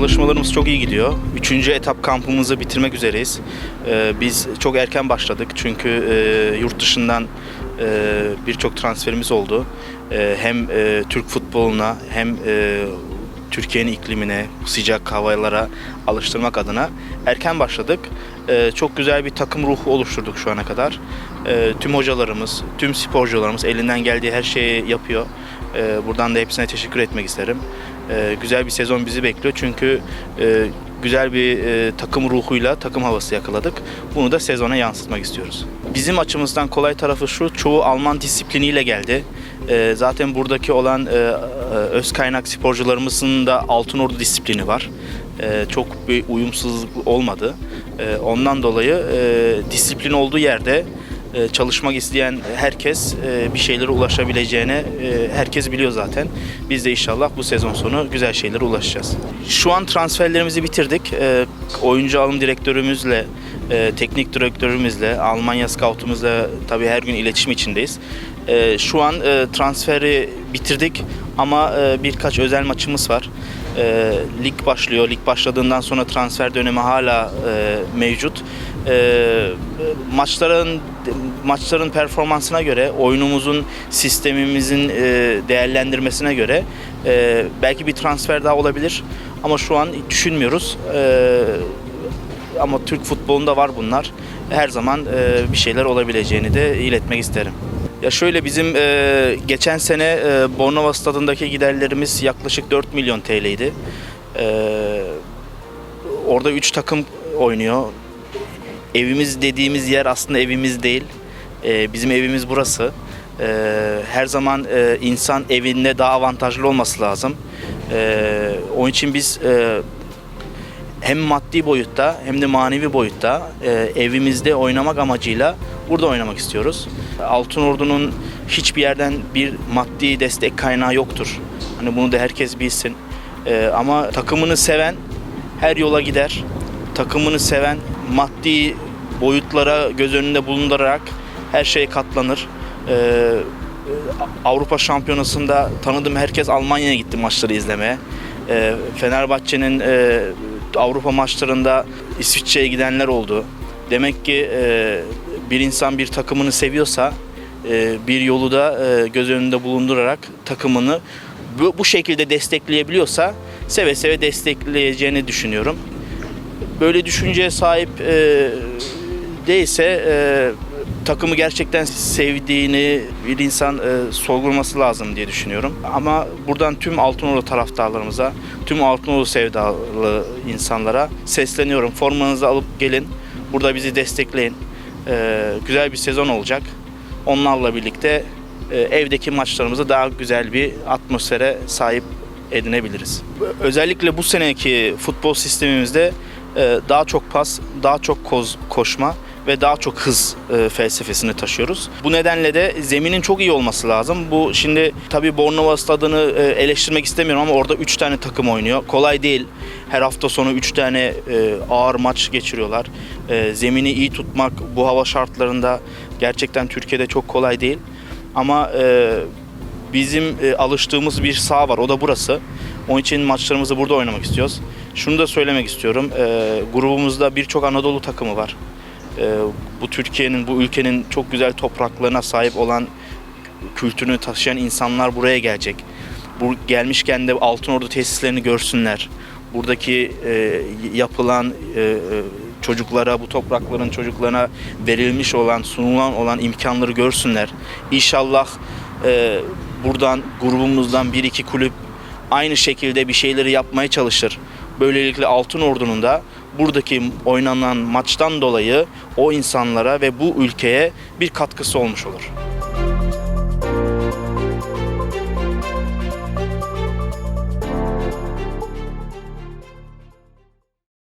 Çalışmalarımız çok iyi gidiyor. Üçüncü etap kampımızı bitirmek üzereyiz. Ee, Biz çok erken başladık çünkü e, yurt dışından e, birçok transferimiz oldu. E, Hem e, Türk futboluna hem Türkiye'nin iklimine, sıcak havalara alıştırmak adına erken başladık. Çok güzel bir takım ruhu oluşturduk şu ana kadar. Tüm hocalarımız, tüm sporcularımız elinden geldiği her şeyi yapıyor. Buradan da hepsine teşekkür etmek isterim. E, Güzel bir sezon bizi bekliyor çünkü e, güzel bir e, takım ruhuyla takım havası yakaladık. Bunu da sezona yansıtmak istiyoruz. Bizim açımızdan kolay tarafı şu, çoğu Alman disipliniyle geldi. E, Zaten buradaki olan e, e, öz kaynak sporcularımızın da altın ordu disiplini var. E, Çok bir uyumsuzluk olmadı. E, Ondan dolayı e, disiplin olduğu yerde çalışmak isteyen herkes e, bir şeylere ulaşabileceğine e, herkes biliyor zaten. Biz de inşallah bu sezon sonu güzel şeylere ulaşacağız. Şu an transferlerimizi bitirdik. E, Oyuncu alım direktörümüzle, e, teknik direktörümüzle, Almanya scoutumuzla tabii her gün iletişim içindeyiz. E, Şu an e, transferi bitirdik ama e, birkaç özel maçımız var. E, lig başlıyor. Lig başladığından sonra transfer dönemi hala e, mevcut. E, maçların maçların performansına göre, oyunumuzun, sistemimizin e, değerlendirmesine göre e, belki bir transfer daha olabilir. Ama şu an düşünmüyoruz. E, ama Türk futbolunda var bunlar. Her zaman e, bir şeyler olabileceğini de iletmek isterim. Ya şöyle bizim e, geçen sene e, Bornova stadındaki giderlerimiz yaklaşık 4 milyon TL'ydi. E, orada 3 takım oynuyor. Evimiz dediğimiz yer aslında evimiz değil. E, bizim evimiz burası. E, her zaman e, insan evinde daha avantajlı olması lazım. E, onun için biz e, hem maddi boyutta hem de manevi boyutta e, evimizde oynamak amacıyla burada oynamak istiyoruz. Altın Ordu'nun hiçbir yerden bir maddi destek kaynağı yoktur. Hani bunu da herkes bilsin. E, ama takımını seven her yola gider. Takımını seven maddi boyutlara göz önünde bulundurarak her şeye katlanır. E, Avrupa Şampiyonası'nda tanıdığım herkes Almanya'ya gitti maçları izlemeye. E, Fenerbahçe'nin e, Avrupa maçlarında İsviçre'ye gidenler oldu. Demek ki e, bir insan bir takımını seviyorsa e, bir yolu da e, göz önünde bulundurarak takımını bu, bu şekilde destekleyebiliyorsa seve seve destekleyeceğini düşünüyorum. Böyle düşünceye sahip e, değilse e, takımı gerçekten sevdiğini bir insan e, sorgulaması lazım diye düşünüyorum. Ama buradan tüm Altınordu taraftarlarımıza, tüm Altınordu sevdalı insanlara sesleniyorum. Formanızı alıp gelin, burada bizi destekleyin. E, güzel bir sezon olacak. Onlarla birlikte e, evdeki maçlarımızı daha güzel bir atmosfere sahip edinebiliriz. Özellikle bu seneki futbol sistemimizde daha çok pas, daha çok koz, koşma ve daha çok hız e, felsefesini taşıyoruz. Bu nedenle de zeminin çok iyi olması lazım. Bu şimdi tabii Bornova stadını e, eleştirmek istemiyorum ama orada 3 tane takım oynuyor. Kolay değil. Her hafta sonu 3 tane e, ağır maç geçiriyorlar. E, zemini iyi tutmak bu hava şartlarında gerçekten Türkiye'de çok kolay değil. Ama e, bizim e, alıştığımız bir saha var. O da burası. Onun için maçlarımızı burada oynamak istiyoruz. Şunu da söylemek istiyorum. E, grubumuzda birçok Anadolu takımı var. E, bu Türkiye'nin, bu ülkenin çok güzel topraklarına sahip olan kültürünü taşıyan insanlar buraya gelecek. Bu gelmişken de Altınordu tesislerini görsünler. Buradaki e, yapılan e, e, çocuklara, bu toprakların çocuklarına verilmiş olan, sunulan olan imkanları görsünler. İnşallah e, buradan grubumuzdan bir iki kulüp aynı şekilde bir şeyleri yapmaya çalışır. Böylelikle Altın Ordu'nun da buradaki oynanan maçtan dolayı o insanlara ve bu ülkeye bir katkısı olmuş olur.